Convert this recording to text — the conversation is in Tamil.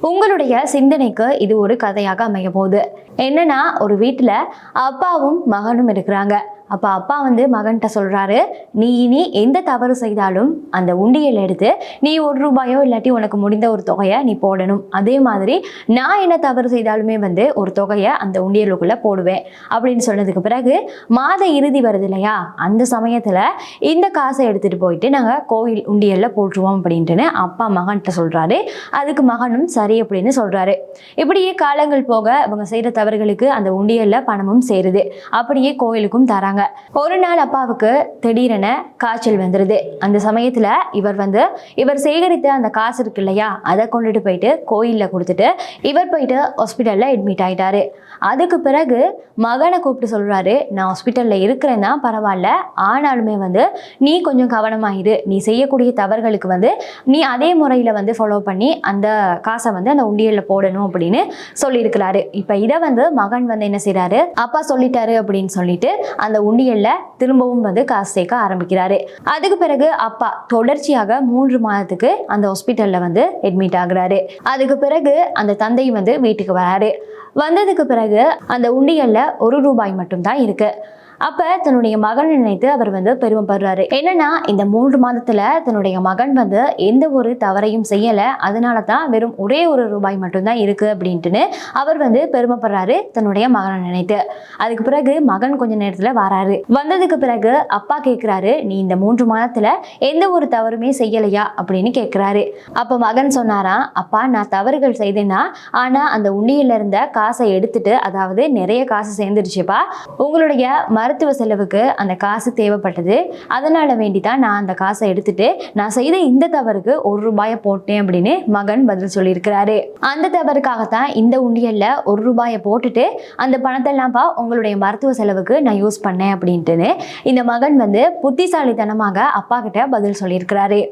உங்களுடைய சிந்தனைக்கு இது ஒரு கதையாக அமைய போகுது. என்னன்னா ஒரு வீட்டில் அப்பாவும் மகனும் இருக்கிறாங்க. அப்போ அப்பா வந்து மகன்கிட்ட சொல்கிறாரு நீ இனி எந்த தவறு செய்தாலும் அந்த உண்டியல் எடுத்து நீ ஒரு ரூபாயோ இல்லாட்டி உனக்கு முடிந்த ஒரு தொகையை நீ போடணும். அதே மாதிரி நான் என்ன தவறு செய்தாலுமே வந்து ஒரு தொகையை அந்த உண்டியலுக்குள்ளே போடுவேன். அப்படின்னு சொன்னதுக்கு பிறகு மாத இறுதி வருது இல்லையா? அந்த சமயத்தில் இந்த காசை எடுத்துகிட்டு போயிட்டு நாங்கள் கோயில் உண்டியலில் போட்டுருவோம் அப்படின்ட்டுன்னு அப்பா மகன்கிட்ட சொல்கிறாரு அதுக்கு மகனும் சரி அப்படின்னு சொல்கிறாரு இப்படியே காலங்கள் போக இவங்க செய்கிற தவறுகளுக்கு அந்த உண்டியலில் பணமும் சேருது. அப்படியே கோயிலுக்கும் தராங்க ஒரு நாள் அப்பாவுக்கு திடீரென காய்ச்சல் வந்துடுது அந்த சமயத்தில் இவர் வந்து இவர் சேகரித்த அந்த காசு இருக்கு இல்லையா அதை கொண்டுட்டு போயிட்டு கோயிலில் கொடுத்துட்டு இவர் போயிட்டு ஹாஸ்பிட்டலில் அட்மிட் ஆகிட்டாரு அதுக்கு பிறகு மகனை கூப்பிட்டு சொல்கிறாரு நான் ஹாஸ்பிட்டலில் இருக்கிறேன் தான் பரவாயில்ல. ஆனாலுமே வந்து நீ கொஞ்சம் கவனமாயிரு. நீ செய்யக்கூடிய தவறுகளுக்கு வந்து நீ அதே முறையில் வந்து ஃபாலோ பண்ணி அந்த காசை வந்து அந்த உண்டியலில் போடணும் அப்படின்னு சொல்லியிருக்கிறாரு. இப்போ இதை வந்து மகன் வந்து என்ன செய்கிறாரு அப்பா சொல்லிட்டாரு அப்படின்னு சொல்லிட்டு அந்த உண்டியல்ல திரும்பவும் வந்து காசு சேர்க்க ஆரம்பிக்கிறாரு. அதுக்கு பிறகு அப்பா தொடர்ச்சியாக மூன்று மாதத்துக்கு அந்த ஹாஸ்பிட்டலில் வந்து அட்மிட் ஆகுறாரு. அதுக்கு பிறகு அந்த தந்தை வந்து வீட்டுக்கு வராரு. வந்ததுக்கு பிறகு அந்த உண்டியல்ல ஒரு ரூபாய் மட்டும்தான் இருக்கு. அப்ப தன்னுடைய மகன் நினைத்து அவர் வந்து பெருமைப்படுறாரு என்னன்னா இந்த மூன்று மாதத்துல தன்னுடைய மகன் வந்து எந்த ஒரு தவறையும் செய்யல. அதனால தான் வெறும் ஒரே ஒரு ரூபாய் மட்டும்தான் இருக்கு அப்படின்ட்டுன்னு அவர் வந்து பெருமைப்படுறாரு தன்னுடைய மகனை நினைத்து. அதுக்கு பிறகு மகன் கொஞ்ச நேரத்துல வராரு. வந்ததுக்கு பிறகு அப்பா கேட்குறாரு நீ இந்த மூன்று மாதத்துல எந்த ஒரு தவறுமே செய்யலையா? அப்படின்னு கேட்குறாரு அப்ப மகன் சொன்னாராம் அப்பா நான் தவறுகள் செய்தேன்னா ஆனா அந்த உண்டியல்ல இருந்த காசை எடுத்துட்டு அதாவது நிறைய காசு சேர்ந்துருச்சுப்பா. உங்களுடைய மருத்துவ செலவுக்கு அந்த காசு தேவைப்பட்டது. அதனால வேண்டி தான் நான் அந்த காசை எடுத்துட்டு நான் செய்த இந்த தவறுக்கு ஒரு ரூபாயை போட்டேன் அப்படின்னு மகன் பதில் சொல்லியிருக்கிறாரு. அந்த தவறுக்காகத்தான் இந்த உண்டியல்ல ஒரு ரூபாயை போட்டுட்டு அந்த பணத்தெல்லாம்ப்பா உங்களுடைய மருத்துவ செலவுக்கு நான் யூஸ் பண்ணேன் அப்படின்ட்டுன்னு இந்த மகன் வந்து புத்திசாலித்தனமாக அப்பா கிட்ட பதில் சொல்லியிருக்கிறாரு.